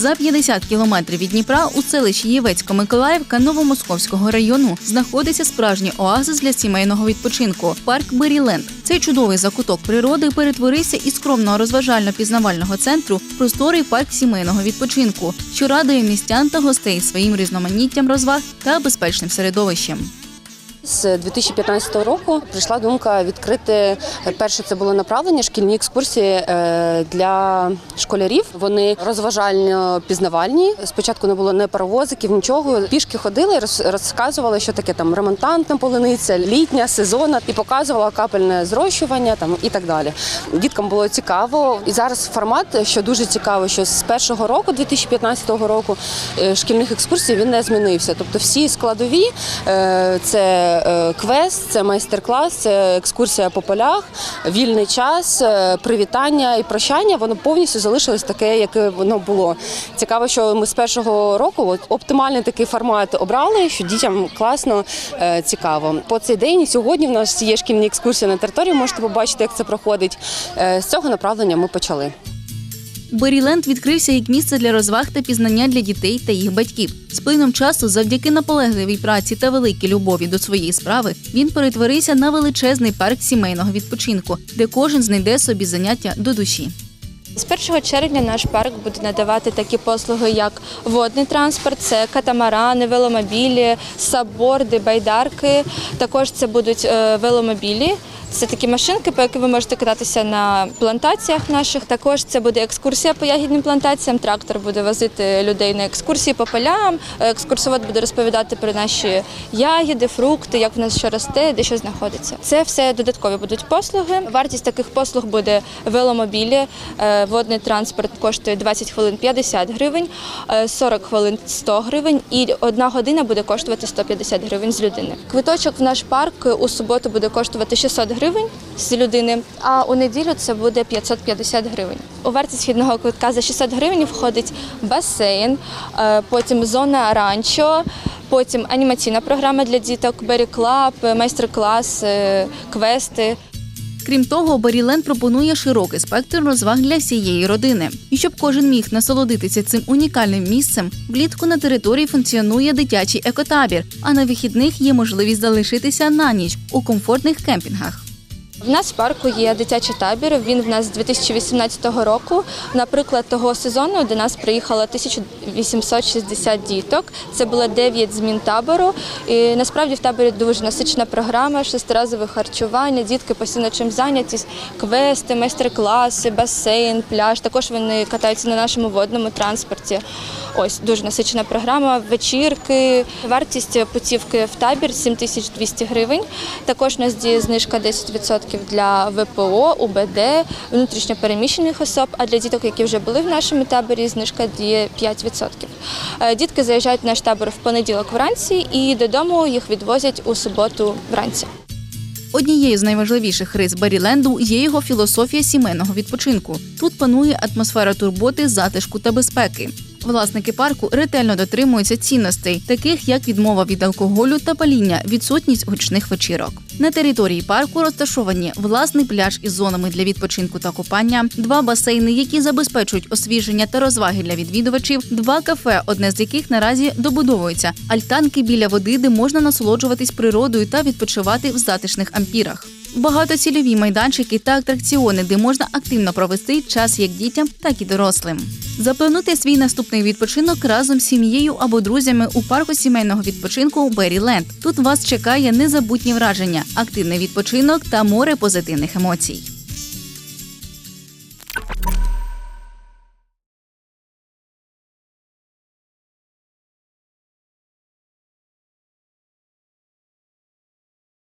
За 50 кілометрів від Дніпра у селищі Євецько-Миколаївка Новомосковського району знаходиться справжній оазис для сімейного відпочинку парк Беріленд. Цей чудовий закуток природи перетворився із скромного розважально-пізнавального центру в просторий парк сімейного відпочинку, що радує містян та гостей своїм різноманіттям розваг та безпечним середовищем. З 2015 року прийшла думка відкрити перше. Це було направлення шкільні екскурсії е, для школярів. Вони розважально пізнавальні. Спочатку не було ні паровозиків, нічого. Пішки ходили, роз- розказували, що таке там ремонтантна полуниця, літня, сезонна, і показувала капельне зрощування там і так далі. Діткам було цікаво. І зараз формат, що дуже цікаво, що з першого року, 2015 року, е, шкільних екскурсій він не змінився. Тобто всі складові е, е, квест, це майстер-клас, це екскурсія по полях, вільний час, е, привітання і прощання. Воно повністю залишилось таке, яке воно було. Цікаво, що ми з першого року от, оптимальний такий формат обрали, що дітям класно, е, цікаво. По цей день і сьогодні в нас є шкільні екскурсії на території. Можете побачити, як це проходить. З цього направлення ми почали. Беріленд відкрився як місце для розваг та пізнання для дітей та їх батьків. З плином часу, завдяки наполегливій праці та великій любові до своєї справи, він перетворився на величезний парк сімейного відпочинку, де кожен знайде собі заняття до душі. З 1 червня наш парк буде надавати такі послуги, як водний транспорт, це катамарани, веломобілі, сабборди, байдарки. Також це будуть е, веломобілі. Це такі машинки, по яким ви можете кататися на плантаціях наших. Також це буде екскурсія по ягідним плантаціям. Трактор буде возити людей на екскурсії по полям. Е, Екскурсовод буде розповідати про наші ягіди, фрукти, як в нас що росте, де що знаходиться. Це все додаткові будуть послуги. Вартість таких послуг буде веломобілі. Е, Водний транспорт коштує 20 хвилин 50 гривень, е, 40 хвилин 100 гривень і одна година буде коштувати 150 гривень з людини. Квиточок в наш парк у суботу буде коштувати 600 гривень з людини, а у неділю це буде 550 гривень. У вартість вхідного квитка за 600 гривень входить басейн, е, потім зона ранчо. Потім анімаційна програма для діток, Бері Клаб, майстер-клас, е, квести. Крім того, Беріленд пропонує широкий спектр розваг для всієї родини. І щоб кожен міг насолодитися цим унікальним місцем, влітку на території функціонує дитячий екотабір, а на вихідних є можливість залишитися на ніч у комфортних кемпінгах. В нас в парку є дитячий табір. Він в нас з 2018 року. Наприклад, того сезону до нас приїхало 1860 діток. Це було 9 змін табору. І насправді в таборі дуже насичена програма, шестиразове харчування. Дітки постійно чим зайняті, квести, майстер-класи, басейн, пляж. Також вони катаються на нашому водному транспорті. Ось дуже насичена програма. Вечірки. Вартість путівки в табір 7200 гривень. Також у нас діє знижка 10% для ВПО, УБД, внутрішньопереміщених особ. А для діток, які вже були в нашому таборі, знижка діє 5%. Е, Дітки заїжджають в наш табор в понеділок вранці і додому їх відвозять у суботу вранці. Однією з найважливіших рис Беріленду є його філософія сімейного відпочинку. Тут панує атмосфера турботи, затишку та безпеки. Власники парку ретельно дотримуються цінностей, таких як відмова від алкоголю та паління, відсутність гучних вечірок. На території парку розташовані власний пляж із зонами для відпочинку та купання, два басейни, які забезпечують освіження та розваги для відвідувачів, два кафе, одне з яких наразі добудовується, альтанки біля води, де можна насолоджуватись природою та відпочивати в затишних ампірах. Багатоцільові майданчики та атракціони, де можна активно провести час як дітям, так і дорослим. Заплануйте свій наступний відпочинок разом з сім'єю або друзями у парку сімейного відпочинку Беріленд. Тут вас чекає незабутні враження, активний відпочинок та море позитивних емоцій.